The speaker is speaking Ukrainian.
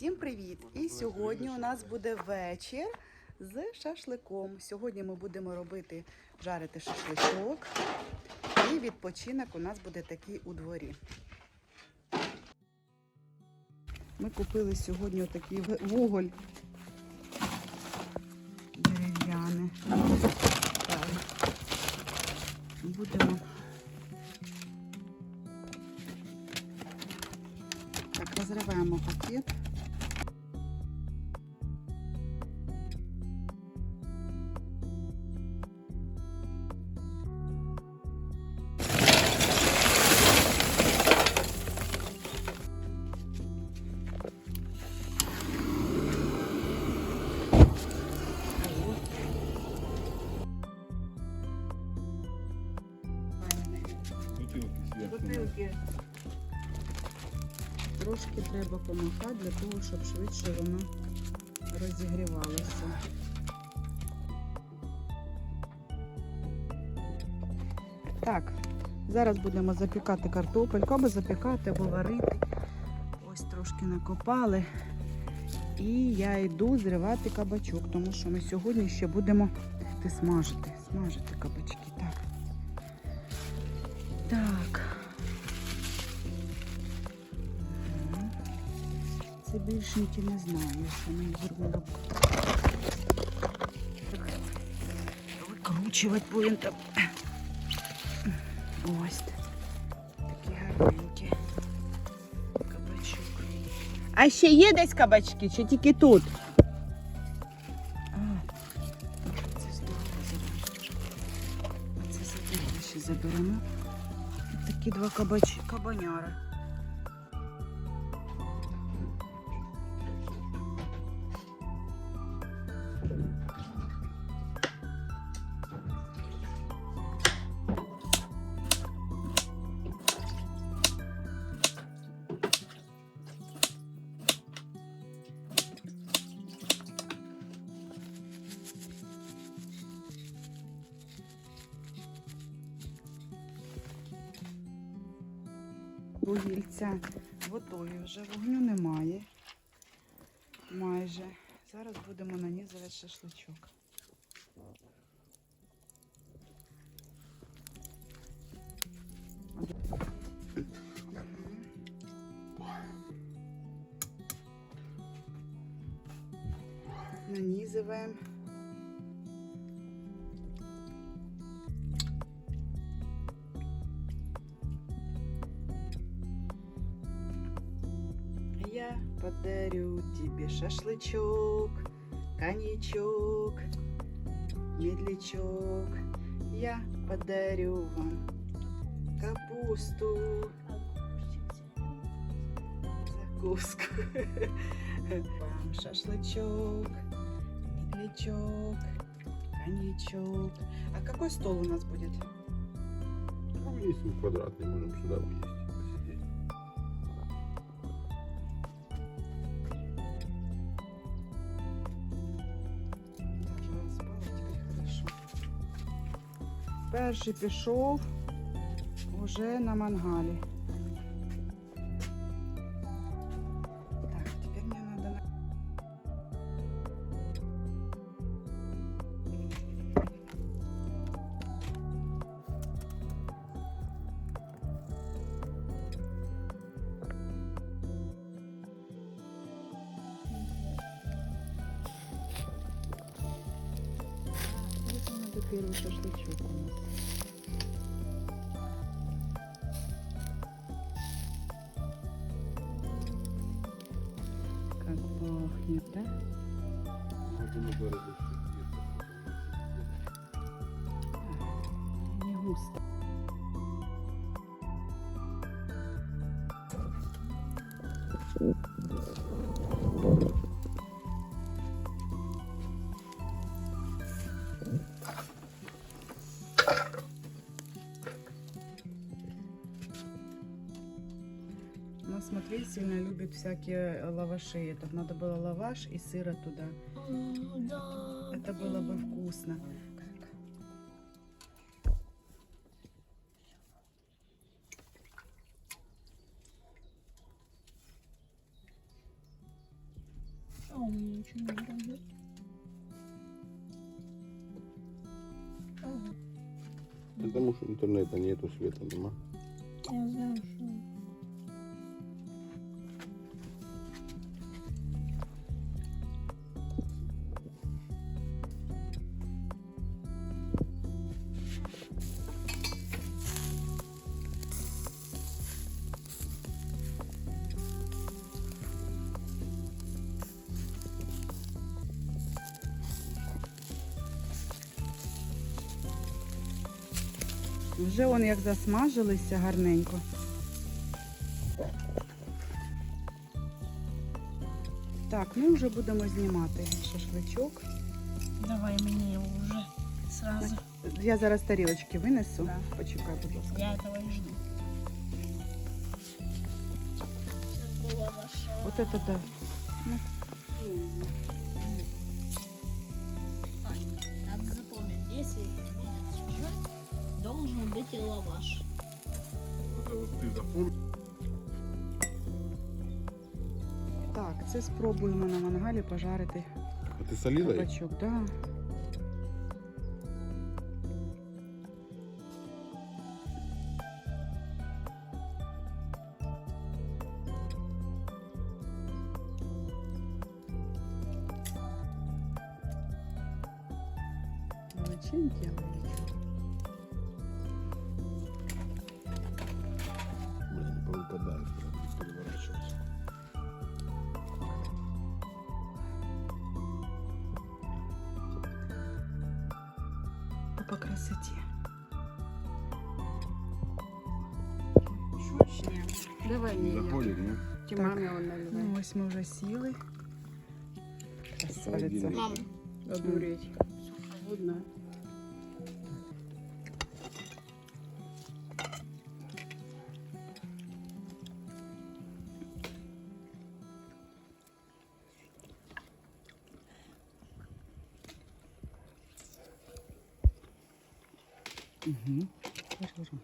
Всім привіт! І сьогодні у нас буде вечір з шашликом. Сьогодні ми будемо робити жарити шашличок. І відпочинок у нас буде такий у дворі. Ми купили сьогодні отакий в- вуголь. Будемо так, розриваємо пакет. Бутилки. Трошки треба помахати для того, щоб швидше воно розігрівалося. Так, зараз будемо запікати картопельку, або запікати, або варити. Ось трошки накопали. І я йду зривати кабачок, тому що ми сьогодні ще будемо ти смажити, смажити кабачки. Це більшенькі не знаю, що ми зробимо. Викручувати будемо там. Ось. Такі гарненькі. Кабачок. А ще є десь кабачки, чи тільки тут? А, це здорово заберемо. А це заберемо, ще заберемо. Такі два кабач... кабаняри. Вугільця готові вже, вогню немає. Майже. Зараз будемо нанізувати шашличок. Нанизываем. Подарю тебе шашлычок, коньячок, медлячок. Я подарю вам капусту, закуску. Вам шашлычок, медлячок, коньячок. А какой стол у нас будет? Ну, если квадратный, можем сюда вынести, Перший пішов уже на мангалі. первый шашлычок у нас. пахнет, да? Не густо. Thank you. Матвей сильно любит всякие лаваши. Это надо было лаваш и сыра туда. Да. Это было бы вкусно. А ничего не Потому что интернета нету, света нема. Я знаю, что... Вже он як засмажилися гарненько. Так, ми вже будемо знімати шашличок. Давай мне его уже сразу. Я зараз тарілочки винесу. Да. Почекай, будь ласка. Я этого и жду. Сейчас была ваша... От це да. должен быть и лаваш. Это вот ты запомни. Так, це спробуємо на мангалі пожарити А ты солила их? кабачок. Да. Величенькі, але нічого. Блин, не повыпадает, прям переворачиваться. Та по красоті. Ні, давай мені. Заходит, ну? Ті Так. мамі вона давай. Ну, ось ми вже сіли. Красавиця. Мам, 嗯哼。这是个什么